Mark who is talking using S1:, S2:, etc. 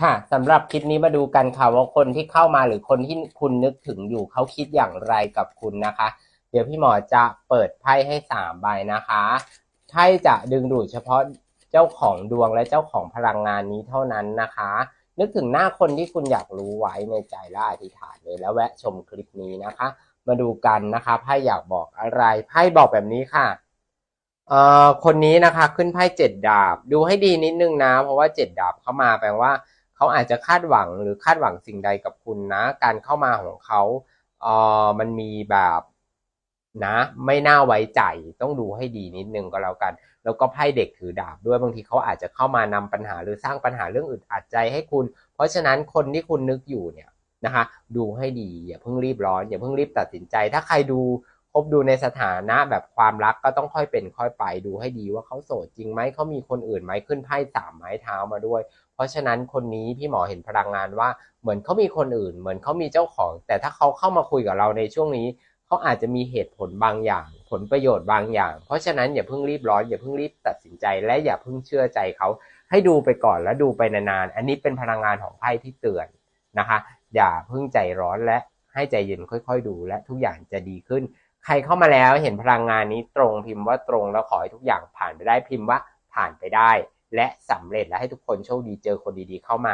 S1: ค่ะสำหรับคลิปนี้มาดูกันค่ะว่าคนที่เข้ามาหรือคนที่คุณนึกถึงอยู่เขาคิดอย่างไรกับคุณนะคะ เดี๋ยวพี่หมอจะเปิดไพ่ให้สามใบนะคะไพ่จะดึงดูดเฉพาะเจ้าของดวงและเจ้าของพลังงานนี้เท่านั้นนะคะ นึกถึงหน้าคนที่คุณอยากรู้ไว้ในใจและอธิษฐานเลยแล้วแวะชมคลิปนี้นะคะ มาดูกันนะคะไพ่อยากบอกอะไรไพ่บอกแบบนี้ค่ะเอ่อคนนี้นะคะขึ้นไพ่เจ็ดดาบ ดูให้ดีนิดนึงนะ เพราะว่าเจ็ดดาบเข้ามาแปลว่า เขาอาจจะคาดหวังหรือคาดหวังสิ่งใดกับคุณนะ การเข้ามาของเขาเออมันมีแบบนะ ไม่น่าไว้ใจต้องดูให้ดีนิดนึงก็แล้วกัน แล้วก็ไพ่เด็กถือดาบด้วยบางทีเขาอาจจะเข้ามานำปัญหาหรือสร้างปัญหาเรื่องอึดอัดใจให้คุณ เพราะฉะนั้นคนที่คุณนึกอยู่เนี่ยนะคะ ดูให้ดีอย่าเพิ่งรีบร้อนอย่าเพิ่งรีบตัดสินใจ ถ้าใครดู พบดูในสถานะแบบความรักก็ต้องค่อยเป็นค่อยไปดูให้ดีว่าเขาโสดจริงไหมเขามีคนอื่นไหมขึ้นไพ่สามไม้เท้ามาด้วย เพราะฉะนั้นคนนี้พี่หมอเห็นพลังงานว่าเหมือนเขามีคนอื่น เหมือนเขามีเจ้าของ แต่ถ้าเขาเข้ามาคุยกับเราในช่วงนี้เขาอาจจะมีเหตุผลบางอย่าง ผลประโยชน์บางอย่าง เพราะฉะนั้นอย่าเพิ่งรีบร้อนอย่าเพิ่งรีบตัดสินใจ และอย่าเพิ่งเชื่อใจเขาให้ดูไปก่อนแล้วดูไปนานๆอันนี้เป็นพลังงานของไพ่ที่เตือนนะคะ อย่าเพิ่งใจร้อนและให้ใจเย็นค่อย ๆ ดูและทุกอย่างจะดีขึ้น ใครเข้ามาแล้วเห็นพลังงานนี้ตรงพิมพ์ว่าตรงแล้วขอให้ทุกอย่างผ่านไปได้พิมพ์ว่าผ่านไปได้ และสำเร็จและให้ทุกคนโชคดีเจอคนดีๆเข้ามา